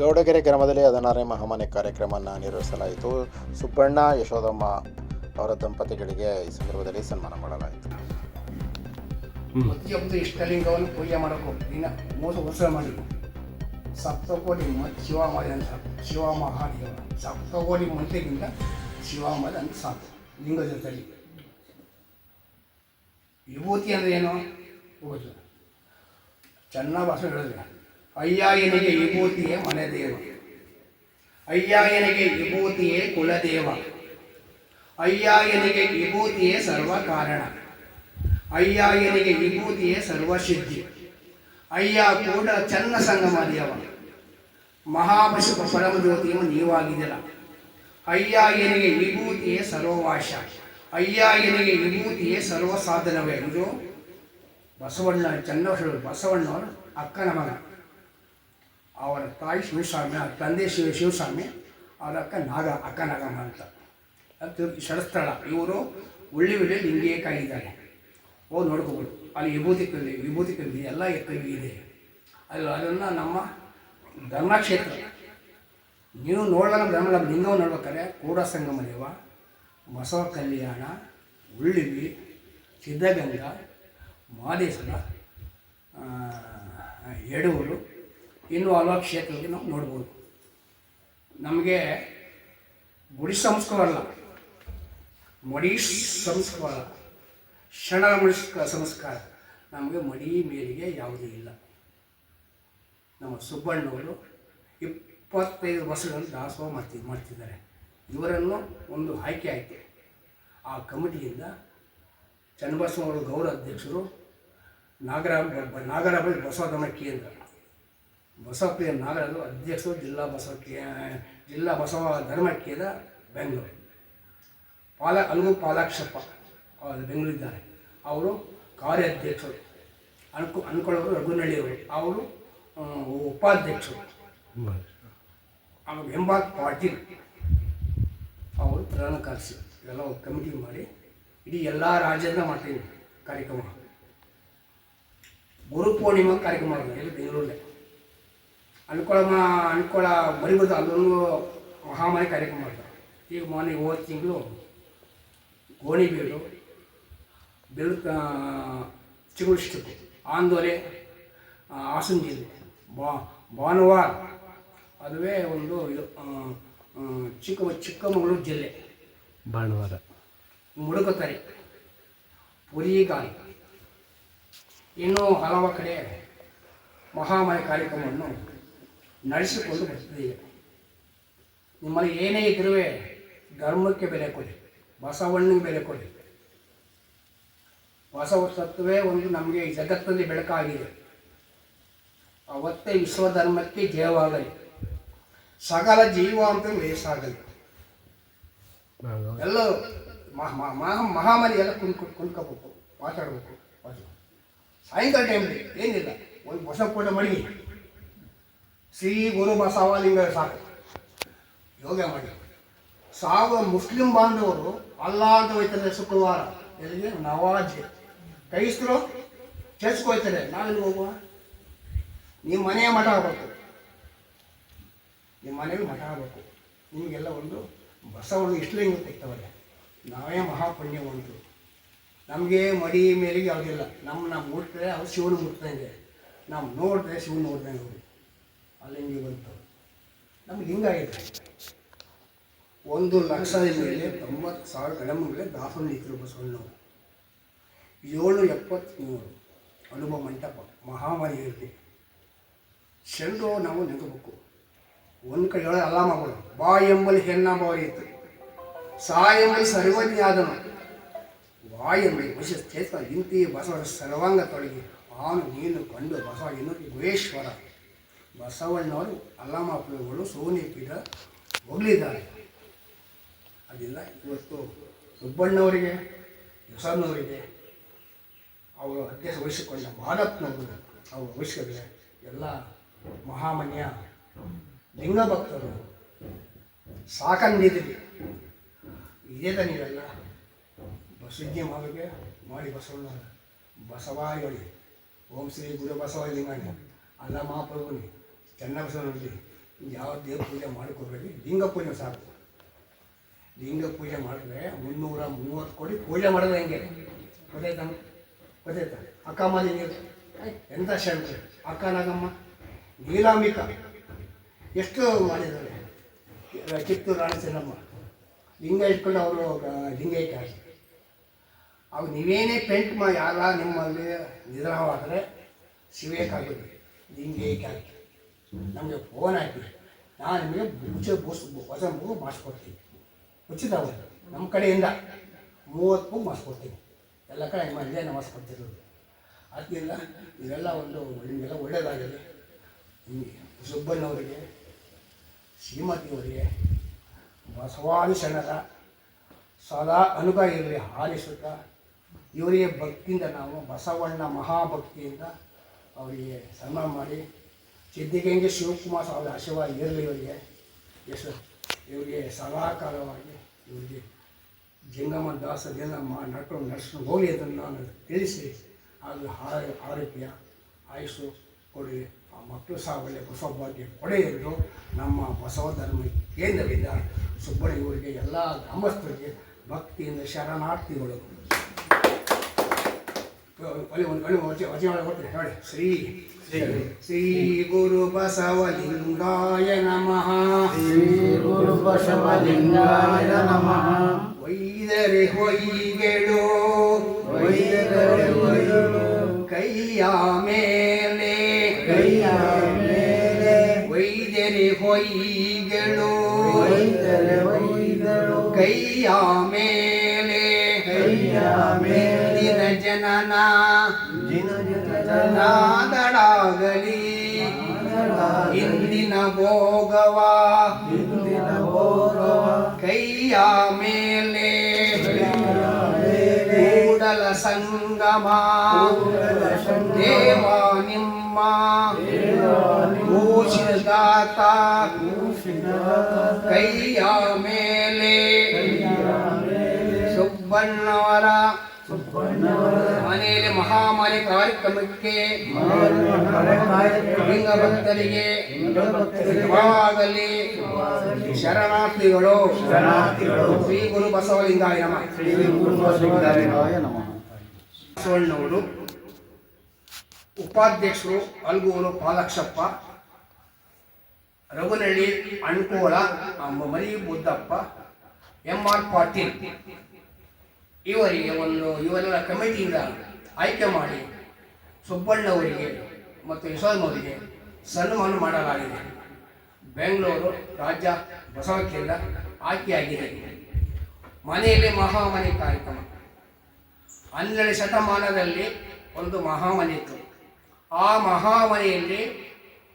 ಗೌಡಗೆರೆ ಗ್ರಾಮದಲ್ಲಿ ಹದಿನಾರನೇ ಮಹಾಮನೆ ಕಾರ್ಯಕ್ರಮವನ್ನು ನಿರ್ವಹಿಸಲಾಯಿತು. ಸುಬ್ಬಣ್ಣ ಯಶೋದಮ್ಮ ಅವರ ದಂಪತಿಗಳಿಗೆ ಈ ಸಂದರ್ಭದಲ್ಲಿ ಸನ್ಮಾನ ಮಾಡಲಾಯಿತು. ಪ್ರತಿಯೊಂದು ಇಷ್ಟಲಿಂಗವನ್ನು ಪೂಜೆ ಮಾಡಬೇಕು. ದಿನ ಮೂರು ವರ್ಷ ಮಾಡಿ ಸಪ್ತಕೋಟಿ ಶಿವ ಅಂತ ಶಿವ ಮಹಾದೇವ ಸಪ್ತಕೋಟಿ ಮಂತ್ರಿಗಿಂತ ಶಿವ ಅಂತ ಸಾಕು. ಲಿಂಗ ಜೊತೆಲಿ. ವಿಭೂತಿ ಅಂದ್ರೆ ಏನು? ಚೆನ್ನಾಗಿ ಭಾಷೆ ಹೇಳಿದ್ರೆ ಅಯ್ಯಾಯನಿಗೆ ವಿಭೂತಿಯೇ ಮನೆ ದೇವ ಅಯ್ಯಾಯನಿಗೆ ವಿಭೂತಿಯೇ ಕುಲದೇವ. ಅಯ್ಯಾಯನಿಗೆ ವಿಭೂತಿಯೇ ಸರ್ವ ಕಾರಣ ಅಯ್ಯಾಯನಿಗೆ ವಿಭೂತಿಯೇ ಸರ್ವಸಿದ್ಧಿ. ಅಯ್ಯ ಕೂಡ ಚನ್ನ ಸಂಗಮ ದೇವ. ಮಹಾಪಶು ಪರಮಜ್ಯೋತಿಯು ನೀವಾಗಿದ್ದೀರ ಅಯ್ಯಾಯನಿಗೆ ವಿಭೂತಿಯೇ ಸರ್ವವಾಶ. ಅಯ್ಯಾಯನಿಗೆ ವಿಭೂತಿಯೇ ಸರ್ವ ಸಾಧನವೇ ಇದು ಬಸವಣ್ಣ ಚನ್ನ ಬಸವಣ್ಣವರು ಅಕ್ಕನ ಮಗ. ಅವರ ತಾಯಿ ಶಿವಸ್ವಾಮಿ, ಅವ್ರ ತಂದೆ ಶಿವ, ಶಿವಸ್ವಾಮಿ, ಅವರ ಅಕ್ಕ ನಾಗ, ಅಕ್ಕ ನಾಗಮ್ಮ ಅಂತ. ಅದು ಶರಸ್ಥಳ ಇವರು ಒಳ್ಳೆ ಹಿಂಗೆ ಕಾಯಿದ್ದಾರೆ ಹೋಗಿ ನೋಡ್ಕೋಬೋದು ಅಲ್ಲಿ ವಿಭೂತಿ ಕಲ್ಲಿ ವಿಭೂತಿ ಕಲ್ಲಿ, ಎಲ್ಲ ಕಲ್ಲಿ ಇದೆ. ಅಲ್ಲಿ ಅದನ್ನು ನಮ್ಮ ಧರ್ಮಕ್ಷೇತ್ರ. ನೀವು ನೋಡಲ್ಲ ಧರ್ಮ ನಮ್ಮ ಲಿಂಗವನ್ನು ನೋಡ್ಬೇಕಾದ್ರೆ ಕೂಡ ಸಂಗಮ ದೇವ ಬಸವ ಕಲ್ಯಾಣ, ಉಳ್ಳಿವಿ, ಸಿದ್ಧಗಂಗಾ, ಮಾದೇಶ್ವರ ಎಡೂರು ಇನ್ನೂ ಹಲವಾರು ಕ್ಷೇತ್ರದಲ್ಲಿ ನಾವು ನೋಡ್ಬೋದು. ನಮಗೆ ಗುಡಿ ಸಂಸ್ಕಾರ ಅಲ್ಲ, ಮಡಿ ಸಂಸ್ಕಾರ ಶರಣರ ಮನುಷ್ಯ ಸಂಸ್ಕಾರ ನಮಗೆ ಮಡಿ ಮೇಲಿಗೆ ಯಾವುದೂ ಇಲ್ಲ. ನಮ್ಮ ಸುಬ್ಬಣ್ಣವರು ಇಪ್ಪತ್ತೈದು ವರ್ಷಗಳನ್ನು ದಾಸೋಹ ಮಾಡ್ತಿ, ಮಾಡ್ತಿದ್ದಾರೆ. ಇವರನ್ನು ಒಂದು ಆಯ್ಕೆ ಆಯಿತು. ಆ ಕಮಿಟಿಯಿಂದ ಚನ್ನಬಸವವರು ಗೌರವ ಅಧ್ಯಕ್ಷರು ನಾಗರ ನಾಗರಾಮ ಬಸವ ಧರ್ಮ ಕೇಂದ್ರ ಬಸವ ನಾಗರಾಜು ಅಧ್ಯಕ್ಷರು ಜಿಲ್ಲಾ ಬಸವಕ್ಕೆ, ಜಿಲ್ಲಾ ಬಸವ ಧರ್ಮ ಬೆಂಗಳೂರು. ಪಾಲ ಅಲ್ಗು ಪಾಲಾಕ್ಷಪ್ಪ ಅವರು ಬೆಂಗಳೂರಿದ್ದಾರೆ. ಅವರು ಕಾರ್ಯಾಧ್ಯಕ್ಷರು. ಅನ್ಕೊ, ಅನ್ಕೊಳ್ಳೋರು ರಘುನಳ್ಳಿಯವರು. ಅವರು ಉಪಾಧ್ಯಕ್ಷರು. ಆಮೇಲೆ ಎಂಬಾಕ್ ಪಾಟೀಲ್ ಅವರು ಪ್ರಧಾನ ಕಾರ್ಯದರ್ಶಿ. ಎಲ್ಲ ಕಮಿಟಿ ಮಾಡಿ ಇಡೀ ಎಲ್ಲ ರಾಜ್ಯದ ಮಾಡ್ತೀನಿ ಕಾರ್ಯಕ್ರಮ. ಗುರು ಪೂರ್ಣಿಮಾ ಕಾರ್ಯಕ್ರಮ ಇಲ್ಲಿ ಬೆಂಗಳೂರಲ್ಲೇ. ಅನ್ಕೊಳ ಅನ್ಕೊಳ ಬರಿಬೋದು ಅಲ್ಲೂ ಮಹಾಮಾರಿ ಕಾರ್ಯಕ್ರಮ ಮಾಡ್ತಾರೆ ಈಗ ಮೊನ್ನೆ ಹೋದ ತಿಂಗಳು ಗೋಣಿಬೀಡು ಬೆಳು ಚಿಗುಳಿಸ್ತು ಆಂದೋಲೆ ಆಸನ್ ಹಾಸನ ಜಿಲ್ಲೆ. ಬಾ ಭಾನುವಾರ ಅದುವೇ ಒಂದು ಇದು ಚಿಕ್ಕ ಚಿಕ್ಕಮಗಳೂರು ಜಿಲ್ಲೆ. ಭಾನುವಾರ. ಮುಡುಕುತರೆ ಪುರಿಗಾಲಿ ಇನ್ನೂ ಹಲವು ಕಡೆ ಮಹಾಮಾರಿ ಕಾರ್ಯಕ್ರಮವನ್ನು ನಡೆಸಿಕೊಂಡು ಬರ್ತದೆ ನಿಮ್ಮಲ್ಲಿ ಏನೇ ಇದ್ರೂ ಧರ್ಮಕ್ಕೆ ಬೆಲೆ ಕೊಡಿ ಬಸವಣ್ಣಗೆ ಬೆಲೆ ಕೊಡಿ. ಬಸವ ತತ್ವವೇ ಒಂದು ನಮಗೆ ಈ ಜಗತ್ತಲ್ಲಿ ಬೆಳಕಾಗಿದೆ. ಅವತ್ತೇ ವಿಶ್ವಧರ್ಮಕ್ಕೆ ಜಯವಾಗಲಿ. ಸಕಲ ಜೀವಾಂತರು ಲೇಸಾಗಲಿ ಎಲ್ಲ ಮಹಾ ಮಹಾ ಮಹಾಮಾರಿ ಎಲ್ಲ ಕುಂದ್ ಕುಂದ್ಕೋಬೇಕು, ಮಾತಾಡಬೇಕು. ಸಾಯಂಕಾಲ ಟೈಮ್ ಏನಿಲ್ಲ ಒಂದು ಹೊಸ ಕೂಡ ಮಡಗಿ. ಶ್ರೀ ಗುರು ಬಸವಲಿಂಗ ಸಾಕು. ಯೋಗ ಮಾಡಿ. ಸಾವು ಮುಸ್ಲಿಂ ಬಾಂಧವರು ಅಲ್ಲ ಅಂತ ಹೋಯ್ತಾರೆ ಶುಕ್ರವಾರ. ಎಲ್ಲಿಗೆ? ನವಾಜ್ ಕ್ರೈಸ್ತರು ಚರ್ಚ್ಗೆ ಹೋಯ್ತಾರೆ ನಾವೆಲ್ಲಿ ಹೋಗುವ? ನಿಮ್ಮ ಮನೆಯ ಮಠ ಆಗಬೇಕು. ನಿಮ್ಮ ಮನೆಯಲ್ಲಿ ಮಠ ಆಗಬೇಕು. ನಿಮಗೆಲ್ಲ ಒಂದು ಬಸವಣ್ಣ ಹಿಂಗೆ ತೆಗ್ತವಲ್ಲ ನಾವೇ ಮಹಾಪುಣ್ಯವಂತರು ನಮಗೆ ಮಡಿ ಮೇಲೆ ಯಾವುದಿಲ್ಲ. ನಮ್ಮ ನಾವು ಮುಟ್ಟರೆ ಅವ್ರು ಶಿವನ ಮುಟ್ದಂಗೆ. ನಾವು ನೋಡಿದ್ರೆ ಶಿವನ ನೋಡ್ದಂಗೆ ಅವ್ರು ಅಲ್ಲಿ ಬಂತು. ನಮ್ಗೆ ಹಿಂಗಾಗಿದೆ. ಒಂದು ಲಕ್ಷ ಮೇಲೆ ತೊಂಬತ್ತು ಸಾವಿರ ಮೇಲೆ ದಾಸನ ನಿಂತರು ಬಸವಣ್ಣ ಏಳು ಎಪ್ಪತ್ತ್ಮೂರು ಅನುಭವ ಮಂಟಪ ಮಹಾಮಾರಿ ಇರಲಿ ಚೆಂಡು ನಾವು ನೆಗಬೇಕು. ಒಂದು ಕಡೆ ಹೇಳೋ ಅಲ್ಲ ಮಗಳು ಬಾ ಎಂಬಲ್ಲಿ ಹೆಣ್ಣ ಬಾರಿಯಿತು ಸಾ ಎಂಬಲ್ಲಿ ಸರ್ವಜ್ಞ ಆದನು. ಬಾ ಎಂಬಲ್ಲಿ ಚೇತ ಇಂತಿ ಬಸವ ಸರ್ವಾಂಗ ತೊಡಗಿ ಆನು ನೀನು ಕಂಡು ಬಸವ ಇನ್ನು ಗುಹೇಶ್ವರ ಬಸವಣ್ಣವರು ಅಲ್ಲಮಾಪುರಗಳು ಸೋನಿ ಪೀಠ ಹೋಗಲಿದ್ದಾರೆ. ಅದೆಲ್ಲ ಇವತ್ತು ಸುಬ್ಬಣ್ಣವರಿಗೆ ಹೊಸನವರಿಗೆ ಅವರು ಅಧ್ಯಕ್ಷ ವಹಿಸಿಕೊಂಡ ಭಾರತ್ನವರು ಅವರು ವಹಿಸಿದ್ರೆ ಎಲ್ಲ ಮಹಾಮನ್ಯ ಲಿಂಗ ಭಕ್ತರು ಸಾಕಂದಿದ್ದೀವಿ ಇದೇದ ನೀವೆಲ್ಲ ಬಸಜ್ಞೆ ಮಾಡಿಗೆ ಮಾಡಿ ಬಸವಣ್ಣ ಬಸವಾಯೋಳಿ ಓಂ ಶ್ರೀ ಗುರು ಬಸವ ಲಿಂಗಣ್ಣ ಅಲ್ಲ ಮಹಾಪ್ರಭುನಿ ಚೆನ್ನ ಬಸವನಲ್ಲಿ ಯಾವ ದೇವ್ರ ಪೂಜೆ ಮಾಡಿಕೊಡ್ಬೇಡಿ, ಲಿಂಗ ಪೂಜೆ ಸಾಕು. ಲಿಂಗ ಪೂಜೆ ಮಾಡಿದ್ರೆ ಮುನ್ನೂರ ಮೂವತ್ತು ಕೋಟಿ ಪೂಜೆ ಮಾಡಿದ್ರೆ ಹೆಂಗೆ? ಗೊತ್ತಾಯ್ತಾ? ಅಕ್ಕ ಮಾಲಿ ನೀರು ಎಂಥ ಶಂಕರ ಅಕ್ಕ, ನಾಗಮ್ಮ? ನೀಲಾಂಬಿಕ? ಎಷ್ಟು ಮಾಡಿದ್ದಾರೆ? ಕಿತ್ತೂರು ರಾಣಿ ಚೆನ್ನಮ್ಮ. ಲಿಂಗ ಇಟ್ಕೊಂಡು ಅವರು ಲಿಂಗೈಕ್ಯ ಹಾಕಿ. ಅವು ನೀವೇನೇ ಪೇಂಟ್ ಮಾಡಿ ಯಾರ ನಿಮ್ಮಲ್ಲಿ ನಿಧಾನವಾದರೆ ಸಿವೇಕಾಗುತ್ತೆ ಲಿಂಗೈಕ್ಯ ಹಾಕಿ. ನಮಗೆ ಫೋನ್ ಆಯ್ತು ನಾನು ನಿಮಗೆ ಉಚಿತ ಬೂಸ್ ಹೊಸ ಮಗು ಮಾಡಿಸ್ಕೊಡ್ತೀನಿ ಉಚಿತ ಅವ್ರು. ನಮ್ಮ ಕಡೆಯಿಂದ ಮೂವತ್ತು ಮಗು ಮಾಡಿಸ್ಕೊಡ್ತೀನಿ ಎಲ್ಲ ಕಡೆ ನಿಮ್ಮ ಇಲ್ಲೇ ಮಾಡಿಸ್ಕೊಡ್ತಿರೋದು ಅದರಿಂದ ಇವೆಲ್ಲ ಒಂದು ನಿಮಗೆಲ್ಲ ಒಳ್ಳೆಯದಾಗಲಿ ನಿಮಗೆ ಸುಬ್ಬಣ್ಣವರಿಗೆ ಶ್ರೀಮತಿಯವರಿಗೆ ಬಸವಾದಿ ಶರಣರ ಸದಾ ಅನುಗ್ರಹ ಇರಲಿ ಹಾರಿಸುತ್ತ ಇವರಿಗೆ ಭಕ್ತಿಯಿಂದ ನಾವು ಬಸವಣ್ಣ ಮಹಾಭಕ್ತಿಯಿಂದ ಅವರಿಗೆ ಸನ್ಮಾನ ಮಾಡಿ ಸಿದ್ಧಿಗಂಗೆ ಶಿವಕುಮಾರ್ ಸ್ವಾಮಿ ಆಶೀರ್ವಾದ ಇರಲಿ ಇವರಿಗೆ. ಎಷ್ಟು ಇವರಿಗೆ ಸದಾಕಾಲವಾಗಿ ಇವರಿಗೆ ಜಂಗಮ ದಾಸದಿಂದ ಮಾ ನಡ್ಕೊಂಡು ನಡೆಸ್ಕೊಂಡು ಹೋಗಲಿ ಅದನ್ನು ನಾನು ತಿಳಿಸಿ, ಅದು ಆರೋ- ಆರೋಗ್ಯ ಆಯುಷು ಕೊಡಿ. ಆ ಮಕ್ಕಳು ಸಹ ಒಳ್ಳೆಯ ಬಸವ ಭಾಗ್ಯ ಕೊಡೆ ನಮ್ಮ ಬಸವ ಧರ್ಮ ಕೇಂದ್ರದಿಂದ ಸುಬ್ಬಣ್ಣ ಇವರಿಗೆ ಎಲ್ಲ ಗ್ರಾಮಸ್ಥರಿಗೆ ಭಕ್ತಿಯಿಂದ ಶರಣಾರ್ಥಿಗಳು. ಒಳ್ಳೆ ಒಂದು ಒಳ್ಳೆ ವಚನ ವಚನ ಕೊಡ್ತೀನಿ ಹೇಳಿ ಶ್ರೀ ಶ್ರೀ ಗುರು ಬಸವಲಿಂಗಾಯ ನಮಃ ಗುರು ಬಸವಲಿಂಗಾಯ ನಮಃ ವೈದರೆ ಹೊಯ್ಗೆಳು ವೈದರೆ ಹೊಯ್ಗೆಳು ಕೈಯ ಮೇಲೆ ಕೈಯ ಮೇಲೆ ವೈದರೆ ಹೊಯ್ಗೆಳು ವೈದರೆ ಹೊಯ್ಗೆಳು ಕೈಯ ಮೇಲೆ ಕೈಯ ಮೇಲೆ ನಾದಳಾಗಲಿ. ಇಂದಿನ ಭೋಗವ. ಕೈಯ ಮೇಲೆ. ಕೂಡಲ ಸಂಗಮ. ದೇವ ನಿಮ್ಮ. ಭೂಷಿದಾತ ಕೈಯ ಮೇಲೆ. ಸುಬ್ಬಣ್ಣವರ. ಮನೆಯಲ್ಲಿ ಮಹಾಮಾರಿ ಕಾರ್ಯಕ್ರಮಕ್ಕೆ ಲಿಂಗ ಭಕ್ತರಿಗೆ ಶರಣಾರ್ಥಿಗಳು. ಶ್ರೀ ಗುರು ಬಸವಲಿಂಗಾಯ ನಮಃ. ಬಸವಣ್ಣವರು ಉಪಾಧ್ಯಕ್ಷರು ಅಲ್ಗೂರು ಪಾಲಕ್ಷಪ್ಪ ರಘುನಳ್ಳಿ ಅಣ್ಕೋಳ ಮರಿ ಬುದ್ದಪ್ಪ. M R Patil. ಇವರಿಗೆ ಒಂದು, ಇವರೆಲ್ಲ ಕಮಿಟಿಯಿಂದ ಆಯ್ಕೆ ಮಾಡಿ ಸುಬ್ಬಣ್ಣವರಿಗೆ ಮತ್ತು ಯಶೋಧನವರಿಗೆ ಸನ್ಮಾನ ಮಾಡಲಾಗಿದೆ. ಬೆಂಗಳೂರು ರಾಜ್ಯ ಬಸವ ಕೇಂದ್ರ ಆಯ್ಕೆಯಾಗಿದೆ. ಮನೆಯಲ್ಲಿ ಮಹಾಮನೆ ಕಾರ್ಯಕ್ರಮ. ಹನ್ನೆರಡು ಶತಮಾನದಲ್ಲಿ ಒಂದು ಮಹಾಮನೆ ಇತ್ತು. ಆ ಮಹಾಮನೆಯಲ್ಲಿ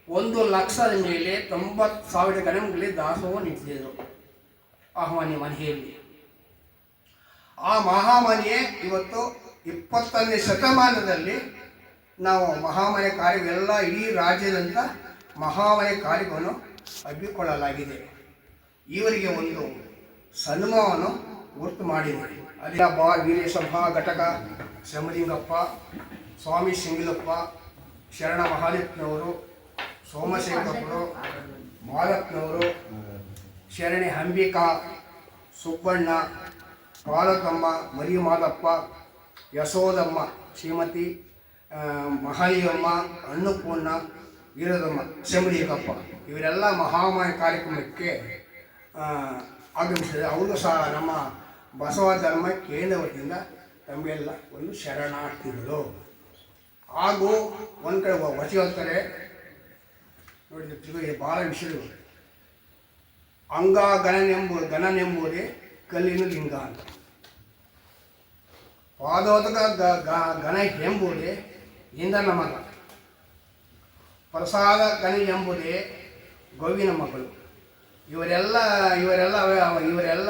ಒಂದು ಲಕ್ಷದ ಮೇಲೆ ತೊಂಬತ್ತು ಸಾವಿರ ಗಣಗಳಲ್ಲಿ ದಾಸೋಹ ನಿಂತಿದ್ದರು ಆ ಮನೆ ಮನೆಯಲ್ಲಿ. ಆ ಮಹಾಮನೆಯೇ ಇವತ್ತು ಇಪ್ಪತ್ತನೇ ಶತಮಾನದಲ್ಲಿ ನಾವು ಮಹಾಮನೆ ಕಾರ್ಯವೆಲ್ಲ ಇಡೀ ರಾಜ್ಯದಂತ ಮಹಾಮನೆ ಕಾರ್ಯವನ್ನು ಹಮ್ಮಿಕೊಳ್ಳಲಾಗಿದೆ ಇವರಿಗೆ ಒಂದು ಸನ್ಮಾನವನ್ನು ಗುರುತು ಮಾಡಿದೆ. ಅದೇ ಬಾ ವೀರೇಶ ಮಹಾ ಘಟಕ ಶ್ರಮಲಿಂಗಪ್ಪ, ಸ್ವಾಮಿ ಸಿಂಗಿಲಪ್ಪ ಶರಣ ಮಹಾಲಿಪ್ನವರು ಸೋಮಶೇಖರಪ್ಪರು ಮಾಲಪ್ನವರು ಶರಣೆ ಅಂಬಿಕಾ, ಸುಬ್ಬಣ್ಣ ಪಾಲಕಮ್ಮ ಮರಿಮಾದಪ್ಪ ಯಶೋದಮ್ಮ, ಶ್ರೀಮತಿ ಮಹಾಲಿಯಮ್ಮ ಅನ್ನಪೂರ್ಣ, ವೀರದಮ್ಮ ಶಂಬಲಿಕಪ್ಪ ಇವರೆಲ್ಲ ಮಹಾಮಾಯ ಕಾರ್ಯಕ್ರಮಕ್ಕೆ ಆಗಮಿಸಿದೆ ಅವರು ಸಹ ನಮ್ಮ ಬಸವ ಧರ್ಮ ಕೇಂದ್ರ ವತಿಯಿಂದ ಒಂದು ಶರಣಾರ್ಥಿಗಳು. ಹಾಗೂ ಒಂದು ಕಡೆ ವಚಿ ಹೋಗ್ತಾರೆ ನೋಡಿ ಭಾಳ ವಿಷಯಗಳು. ಅಂಗ ಗಣನೆಂಬು ಗಣನೆಂಬುದೇ ಕಲ್ಲಿನ ಲಿಂಗ ಅಂತ. ಪಾದೋದಕ ಗಣ ಎಂಬುದೇ ಇಂಧನ ಮಗ. ಪ್ರಸಾದ ಗಣಿ ಎಂಬುದೇ ಗೋವಿನ ಮಗಳು. ಇವರೆಲ್ಲ ಇವರೆಲ್ಲ ಇವರೆಲ್ಲ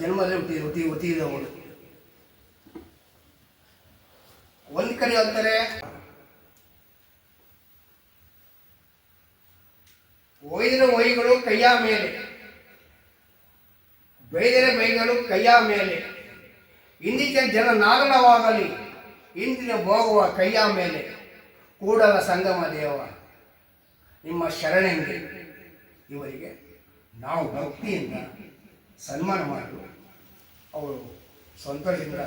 ಜನ್ಮದಲ್ಲಿ ಹುಟ್ಟಿ ಹುಟ್ಟಿ ಒಂದು ಕಡೆ ಅಂತಾರೆ ಒಯ್ದಿನ ಒಯ್ಗಳು ಕೈಯ ಮೇಲೆ. ಬೈದರೆ ಬೈಗಳು ಕೈಯ ಮೇಲೆ. ಇಂದಿನ ಜನ ನಾಗಣವಾಗಲಿ ಇಂದಿನ ಭೋಗುವ ಕೈಯ ಮೇಲೆ. ಕೂಡಲ ಸಂಗಮ ದೇವ, ನಿಮ್ಮ ಶರಣೆಂಗೆ ಇವರಿಗೆ ನಾವು ಭಕ್ತಿಯಿಂದ ಸನ್ಮಾನ ಮಾಡಲು ಅವರು ಸಂತೋಷದಿಂದ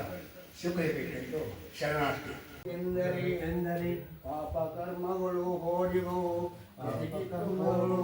ಸ್ವೀಕರಿಸಬೇಕೆಂದು ಶರಣಾರ್ಥಿ. ಎಂದರೆ ಎಂದರೆ ಪಾಪ ಕರ್ಮಗಳು ಹೋಳಿಗೋ ಕರ್ಮಗಳು